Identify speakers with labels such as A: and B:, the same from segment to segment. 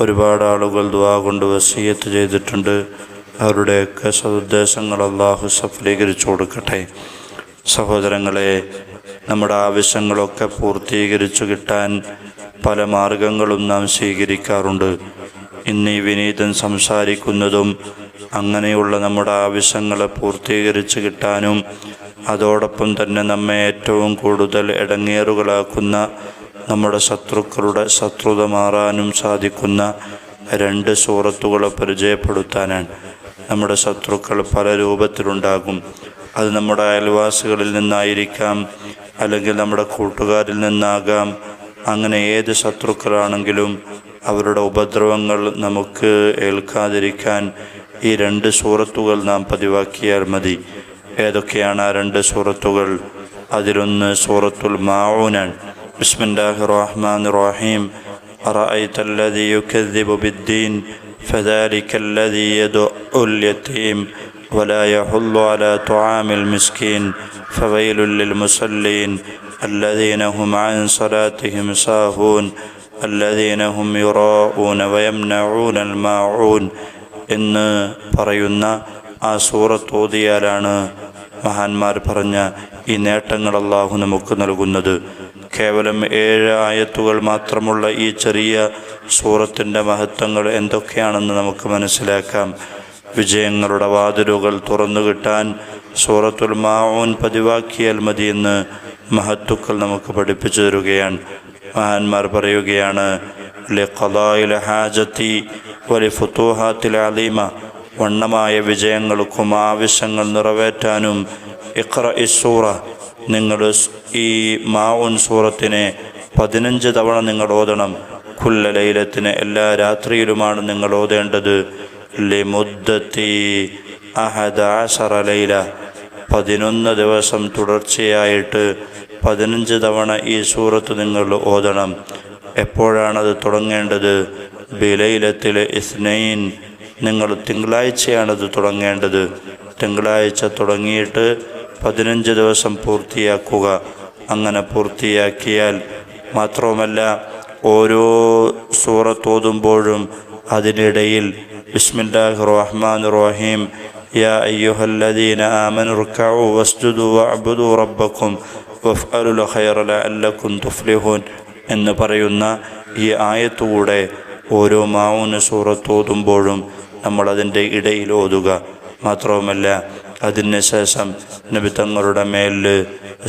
A: ഒരുപാട് ആളുകൾ ദുവാ കൊണ്ട് വസീയത്ത് ചെയ്തിട്ടുണ്ട്. അവരുടെയൊക്കെ സദുദ്ദേശങ്ങൾ അള്ളാഹു സഫലീകരിച്ചു കൊടുക്കട്ടെ. സഹോദരങ്ങളെ നമ്മുടെ ആവശ്യങ്ങളൊക്കെ പൂർത്തീകരിച്ചു കിട്ടാൻ പല മാർഗങ്ങളും നാം സ്വീകരിക്കാറുണ്ട്. ഇന്ന് ഈ വിനീതൻ സംസാരിക്കുന്നതും അങ്ങനെയുള്ള നമ്മുടെ ആവശ്യങ്ങളെ പൂർത്തീകരിച്ചു കിട്ടാനും അതോടൊപ്പം തന്നെ നമ്മെ ഏറ്റവും കൂടുതൽ ഇടങ്ങേറുകളാക്കുന്ന നമ്മുടെ ശത്രുക്കളുടെ ശത്രുത മാറാനും സാധിക്കുന്ന രണ്ട് സൂറത്തുകളെ പരിചയപ്പെടുത്താനാണ്. നമ്മുടെ ശത്രുക്കൾ പല രൂപത്തിലുണ്ടാകും. അത് നമ്മുടെ അയൽവാസികളിൽ നിന്നായിരിക്കാം അല്ലെങ്കിൽ നമ്മുടെ കൂട്ടുകാരിൽ നിന്നാകാം. അങ്ങനെ ഏത് ശത്രുക്കളാണെങ്കിലും അവരുടെ ഉപദ്രവങ്ങൾ നമുക്ക് ഏൽക്കാതിരിക്കാൻ ഈ രണ്ട് സൂറത്തുകൾ നാം പതിവാക്കിയാൽ മതി. ഏതൊക്കെയാണ് ആ രണ്ട് സൂറത്തുകൾ? അതിലൊന്ന് സൂറത്തുൽ മാഊനാൻ ബിസ്മില്ലാഹി റഹ്മാൻ റഹീം أرأيت الذي يكذب بالدين فذلك الذي يدعو اليتيم ولا يحل على طعام المسكين فويل للمصلين الذين هم عن صلاتهم ساهون الذين هم يراءون ويمنعون الماعون എന്ന് പറയുന്ന ആ സൂറത്ത് ഓതിയാലാണ് മഹാന്മാർ പറഞ്ഞ ഈ നേട്ടങ്ങൾ അള്ളാഹു നമുക്ക് നൽകുന്നത് കേവലം ഏഴ് ആയത്തുകൾ മാത്രമുള്ള ഈ ചെറിയ സൂറത്തിന്റെ മഹത്വങ്ങൾ എന്തൊക്കെയാണെന്ന് നമുക്ക് മനസ്സിലാക്കാം. വിജയങ്ങളുടെ വാതിലുകൾ തുറന്നു കിട്ടാൻ സൂറത്തുൽ മാഊൻ പതിവാക്കിയാൽ മതിയെന്ന് മഹത്തുക്കൾ നമുക്ക് പഠിപ്പിച്ചു തരുകയാണ്. മഹാന്മാർ പറയുകയാണ് ഹാജത്തി വലി ഫുത്തൂഹാത്തിൽ അലീമ. വണ്ണമായ വിജയങ്ങൾക്കും ആവശ്യങ്ങൾ നിറവേറ്റാനും ഇഖ്റ ഇസൂറ നിങ്ങൾ ഈ മാവുൻ സൂറത്തിനെ പതിനഞ്ച് തവണ നിങ്ങൾ ഓതണം. കുല്ല എല്ലാ രാത്രിയിലുമാണ് നിങ്ങൾ ഓതേണ്ടത്. ലിമുദ്ദത്തി അഹദ ആശറ ലൈല. പതിനൊന്ന് ദിവസം തുടർച്ചയായിട്ട് പതിനഞ്ച് തവണ ഈ സൂറത്ത് നിങ്ങൾ ഓതണം. എപ്പോഴാണത് തുടങ്ങേണ്ടത്? ബിലയിലത്തിലെ ഇസ്നൈൻ. നിങ്ങൾ തിങ്കളാഴ്ചയാണത് തുടങ്ങേണ്ടത്. തിങ്കളാഴ്ച തുടങ്ങിയിട്ട് പതിനഞ്ച് ദിവസം പൂർത്തിയാക്കുക. അങ്ങനെ പൂർത്തിയാക്കിയാൽ മാത്രവുമല്ല ഓരോ സൂറത്തോതുമ്പോഴും അതിനിടയിൽ ബിസ്മില്ലാഹ് റഹ്മാൻ റഹീം യാ അയ്യുഹല്ലദീന ആമനു റുക്കഉ വസ്തുദു വഅബ്ദു റബ്ബക്കും വഫ്അലുൽ ഖൈറ ലഅല്ലക്കും തുഫ്ലിഹൂൻ എന്ന് പറയുന്ന ഈ ആയത്തുകൂടെ ഓരോ മാവുന് സൂറത്തോതുമ്പോഴും നമ്മളതിന്റെ ഇടയിൽ ഓതുക. മാത്രവുമല്ല അതിന് ശേഷം നബി തങ്ങളുടെ മേലിൽ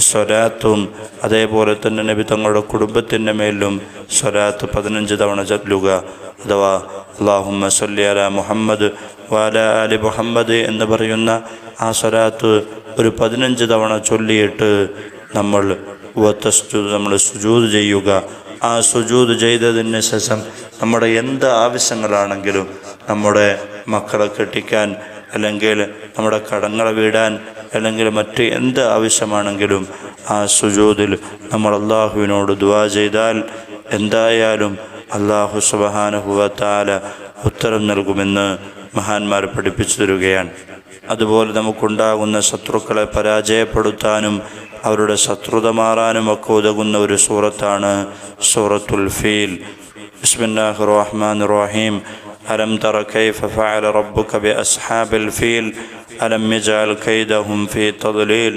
A: സ്വരാത്തും അതേപോലെ തന്നെ നബി തങ്ങളുടെ കുടുംബത്തിന്റെ മേലും സ്വരാത്ത് പതിനഞ്ച് തവണ ചൊല്ലുക. അഥവാ അള്ളാഹുമ്മ സല്ലി അല മുഹമ്മദ് വാല അലി മുഹമ്മദ് എന്ന് പറയുന്ന ആ സ്വരാത്ത് ഒരു പതിനഞ്ച് തവണ ചൊല്ലിയിട്ട് നമ്മൾ നമ്മൾ സുജൂത് ചെയ്യുക. ആ സുജൂത് ചെയ്തതിന് ശേഷം നമ്മുടെ എന്ത് ആവശ്യങ്ങളാണെങ്കിലും നമ്മുടെ മക്കളെ കെട്ടിക്കാൻ അല്ലെങ്കിൽ നമ്മുടെ കടങ്ങൾ വീടാൻ അല്ലെങ്കിൽ മറ്റ് എന്ത് ആവശ്യമാണെങ്കിലും ആ സുജൂതിൽ നമ്മൾ അള്ളാഹുവിനോട് ദുവാ ചെയ്താൽ എന്തായാലും അള്ളാഹു സുബഹാനുഹുവത്താല ഉത്തരം നൽകുമെന്ന് മഹാന്മാർ പഠിപ്പിച്ചു തരികയാണ്. അതുപോലെ നമുക്കുണ്ടാകുന്ന ശത്രുക്കളെ പരാജയപ്പെടുത്താനും അവരുടെ ശത്രുത മാറാനും ഒക്കെ ഉതകുന്ന ഒരു സൂറത്താണ് സൂറത്തുൽ ഫീൽ. ബിസ്മില്ലാഹ് റഹ്മാൻ റഹീം. ألم تر كيف فعل ربك بأصحاب الفيل ألم يجعل كيدهم في تضليل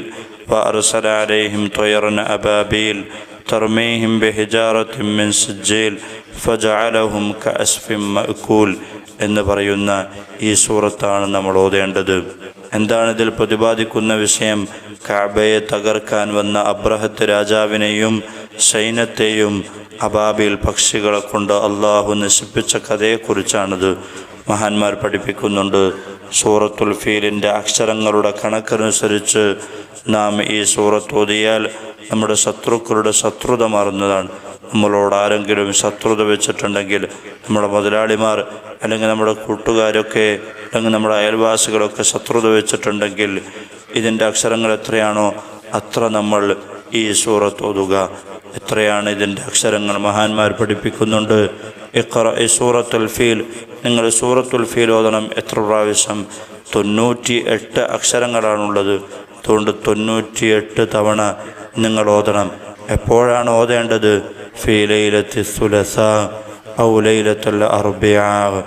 A: وأرسل عليهم طيرا أبابيل ترميهم بحجارة من سجيل فجعلهم كأسف مأكول എന്ന് പറയുന്ന ഈ സൂറത്താണ് നമ്മൾ ഓതേണ്ടത് എന്താണ് ഇതിൽ പ്രതിപാദിക്കുന്ന വിഷയം കാബയെ തകർക്കാൻ വന്ന അബ്രഹത്ത് രാജാവിനെയും സൈന്യത്തെയും അബാബിൽ പക്ഷികളെ കൊണ്ട് അള്ളാഹു നശിപ്പിച്ച കഥയെക്കുറിച്ചാണിത് മഹാന്മാർ പഠിപ്പിക്കുന്നുണ്ട്. സൂറത്തുൽ ഫീലിന്റെ അക്ഷരങ്ങളുടെ കണക്കനുസരിച്ച് നാം ഈ സൂറത്ത് ഓതിയാൽ നമ്മുടെ ശത്രുക്കളുടെ ശത്രുത മാറുന്നതാണ്. നമ്മളോട് ആരെങ്കിലും ശത്രുത വെച്ചിട്ടുണ്ടെങ്കിൽ നമ്മുടെ മുതലാളിമാർ അല്ലെങ്കിൽ നമ്മുടെ കൂട്ടുകാരൊക്കെ അല്ലെങ്കിൽ നമ്മുടെ അയൽവാസികളൊക്കെ ശത്രുത വെച്ചിട്ടുണ്ടെങ്കിൽ ഇതിന്റെ അക്ഷരങ്ങൾ എത്രയാണോ അത്ര നമ്മൾ ഈ സൂറത്ത് ഓതുക. എത്രയാണ് ഇതിന്റെ അക്ഷരങ്ങൾ മഹാന്മാർ പഠിപ്പിക്കുന്നുണ്ട്? ഇഖറ ഈ സൂറത്തുൽ ഫീൽ. നിങ്ങൾ സൂറത്തുൽ ഫീൽ ഓതണം. എത്ര പ്രാവശ്യം? തൊണ്ണൂറ്റി എട്ട് അക്ഷരങ്ങളാണുള്ളത്. അതുകൊണ്ട് തൊണ്ണൂറ്റി എട്ട് തവണ നിങ്ങൾ ഓതണം. എപ്പോഴാണ് ഓതേണ്ടത്? ഫീലയിലെത്തി സുലസ ഔലയിലത്തുള്ള അർബിയാ.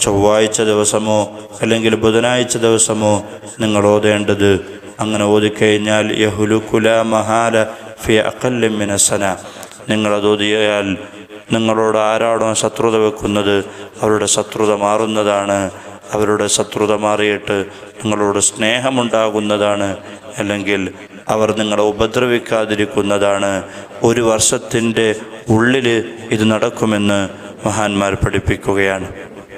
A: ചൊവ്വാഴ്ച ദിവസമോ അല്ലെങ്കിൽ ബുധനാഴ്ച ദിവസമോ നിങ്ങൾ ഓതേണ്ടത്? അങ്ങനെ ഓതിക്കഴിഞ്ഞാൽ യഹുലുക്കുല മഹാല ഫി അക്കല്ലിമിനസന നിങ്ങളത് ഒതിയാൽ നിങ്ങളോട് ആരാണോ ശത്രുത വെക്കുന്നത് അവരുടെ ശത്രുത മാറുന്നതാണ്. അവരുടെ ശത്രുത മാറിയിട്ട് നിങ്ങളോട് സ്നേഹമുണ്ടാകുന്നതാണ്. അല്ലെങ്കിൽ അവർ നിങ്ങളെ ഉപദ്രവിക്കാതിരിക്കുന്നതാണ്. ഒരു വർഷത്തിന്റെ ഉള്ളിൽ ഇത് നടക്കുമെന്ന് മഹാന്മാർ പഠിപ്പിക്കുകയാണ്.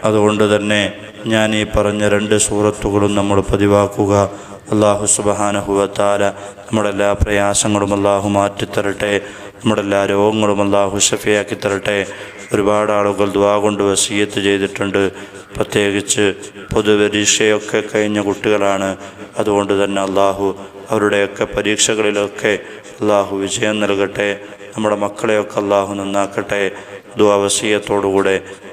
A: അതുകൊണ്ട് തന്നെ ഞാൻ ഈ പറഞ്ഞ രണ്ട് സൂറത്തുകളും നമ്മൾ പതിവാക്കുക. അള്ളാഹു സുബഹാനഹുവത്താല നമ്മുടെ എല്ലാ പ്രയാസങ്ങളും അള്ളാഹു മാറ്റിത്തരട്ടെ. നമ്മുടെ എല്ലാ രോഗങ്ങളും അള്ളാഹു ഷഫിയാക്കി തരട്ടെ. ഒരുപാട് ആളുകൾ ദ്വാ കൊണ്ട് വസീയത്ത് ചെയ്തിട്ടുണ്ട്. പ്രത്യേകിച്ച് പൊതുപരീക്ഷയൊക്കെ കഴിഞ്ഞ കുട്ടികളാണ്. അതുകൊണ്ട് തന്നെ അള്ളാഹു അവരുടെയൊക്കെ പരീക്ഷകളിലൊക്കെ അള്ളാഹു വിജയം നൽകട്ടെ. നമ്മുടെ മക്കളെയൊക്കെ അള്ളാഹു നന്നാക്കട്ടെ. ദ്വാവസീയത്തോടുകൂടെ